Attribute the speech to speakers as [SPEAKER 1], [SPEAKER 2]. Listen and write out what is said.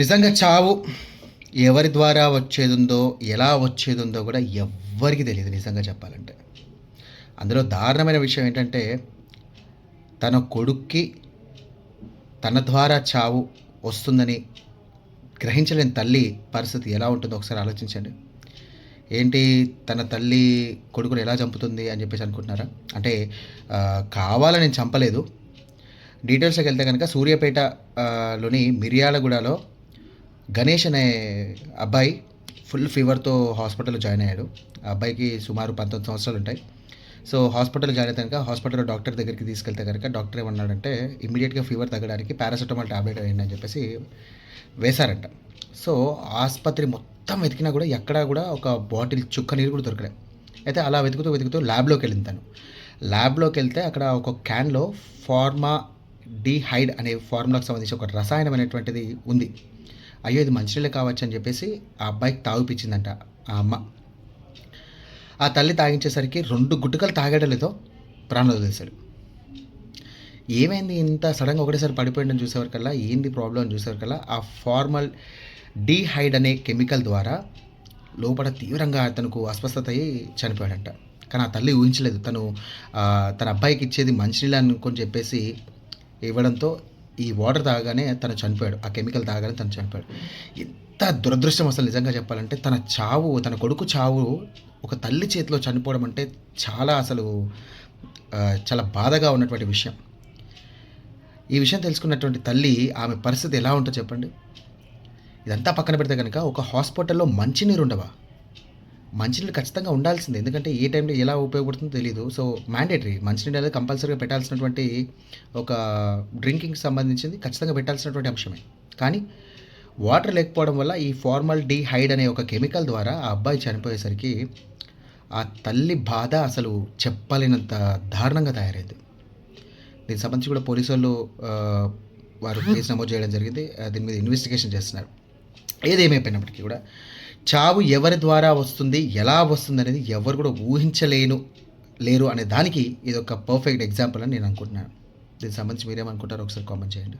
[SPEAKER 1] నిజంగా చావు ఎవరి ద్వారా వచ్చేదుందో ఎలా వచ్చేదుందో కూడా ఎవ్వరికి తెలియదు నిజంగా చెప్పాలంటే. అందులో దారుణమైన విషయం ఏంటంటే తన కొడుక్కి తన ద్వారా చావు వస్తుందని గ్రహించలేని తల్లి పరిస్థితి ఎలా ఉంటుందో ఒకసారి ఆలోచించండి. ఏంటి తన తల్లి కొడుకుని ఎలా చంపుతుంది అని చెప్పేసి అనుకుంటున్నారా? అంటే కావాలని నేను చంపలేదు. డీటెయిల్స్కి వెళ్తే కనుక సూర్యాపేటలోని లోని మిర్యాలగూడలో గణేష్ అనే అబ్బాయి ఫుల్ ఫీవర్తో హాస్పిటల్లో జాయిన్ అయ్యాడు. ఆ అబ్బాయికి సుమారు పంతొమ్మిది సంవత్సరాలు ఉంటాయి. సో హాస్పిటల్ జాయిన్ అయితే కనుక హాస్పిటల్లో డాక్టర్ దగ్గరికి తీసుకెళ్తే కనుక డాక్టర్ ఏమన్నాడంటే ఇమీడియట్గా ఫీవర్ తగ్గడానికి పారాసెటమాల్ ట్యాబ్లెట్ వేయండి అని చెప్పేసి వేశారంట. సో ఆసుపత్రి మొత్తం వెతికినా కూడా ఎక్కడా కూడా ఒక బాటిల్ చుక్క నీరు కూడా దొరకలే. అయితే అలా వెతుకుతూ వెతుకుతూ ల్యాబ్లోకి వెళ్ళింది తను. ల్యాబ్లోకి వెళ్తే అక్కడ ఒక క్యాన్లో ఫార్మా డిహైడ్ అనే ఫార్ములాకి సంబంధించి ఒక రసాయనం అనేటువంటిది ఉంది. అయ్యో ఇది మంచినీళ్ళు కావచ్చు అని చెప్పేసి ఆ అబ్బాయికి తాగిపించిందంట ఆ అమ్మ. ఆ తల్లి తాగించేసరికి రెండు గుట్టుకలు తాగేటలేదో ప్రాణాలు వదిలేశాడు. ఏమైంది ఇంత సడన్గా ఒకటేసారి పడిపోయిందని చూసేవరకల్లా ఏంది ప్రాబ్లం అని చూసేవరకల్లా ఆ ఫార్మల్ డీహైడ్ అనే కెమికల్ ద్వారా లోపల తీవ్రంగా తనకు అస్వస్థత అయ్యి చనిపోయాడంట. కానీ ఆ తల్లి ఊహించలేదు. తను తన అబ్బాయికి ఇచ్చేది మంచినీళ్ళు అనుకొని చెప్పేసి ఇవ్వడంతో ఈ వాటర్ తాగానే తను చనిపోయాడు. ఆ కెమికల్ తాగానే తను చనిపోయాడు. ఎంత దురదృష్టం అసలు నిజంగా చెప్పాలంటే తన చావు తన కొడుకు చావు ఒక తల్లి చేతిలో చనిపోవడం అంటే చాలా అసలు చాలా బాధగా ఉన్నటువంటి విషయం. ఈ విషయం తెలుసుకున్నటువంటి తల్లి ఆమె పరిస్థితి ఎలా ఉంటుందో చెప్పండి. ఇదంతా పక్కన పెడితే కనుక ఒక హాస్పిటల్లో మంచినీరు ఉండవా? మంచినీళ్ళు ఖచ్చితంగా ఉండాల్సిందే. ఎందుకంటే ఏ టైంలో ఎలా ఉపయోగపడుతుందో తెలియదు సో మ్యాండేటరీ మంచినీళ్ళు అనేది కంపల్సరీగా పెట్టాల్సినటువంటి ఒక డ్రింకింగ్కి సంబంధించింది ఖచ్చితంగా పెట్టాల్సినటువంటి అంశమే. కానీ వాటర్ లేకపోవడం వల్ల ఈ ఫార్మల్ డిహైడ్ అనే ఒక కెమికల్ ద్వారా ఆ అబ్బాయి చనిపోయేసరికి ఆ తల్లి బాధ అసలు చెప్పలేనంత దారుణంగా తయారైంది. దీనికి సంబంధించి కూడా పోలీసు వాళ్ళు వారు కేసు నమోదు చేయడం జరిగింది. దీని మీద ఇన్వెస్టిగేషన్ చేస్తున్నారు. ఏదేమైపోయినప్పటికీ కూడా చావు ఎవరి ద్వారా వస్తుంది ఎలా వస్తుంది అనేది ఎవరు కూడా ఊహించలేను లేరు అనే దానికి ఇది ఒక పర్ఫెక్ట్ ఎగ్జాంపుల్ అని నేను అనుకుంటున్నాను. దీనికి సంబంధించి మీరేమనుకుంటారో ఒకసారి కామెంట్ చేయండి.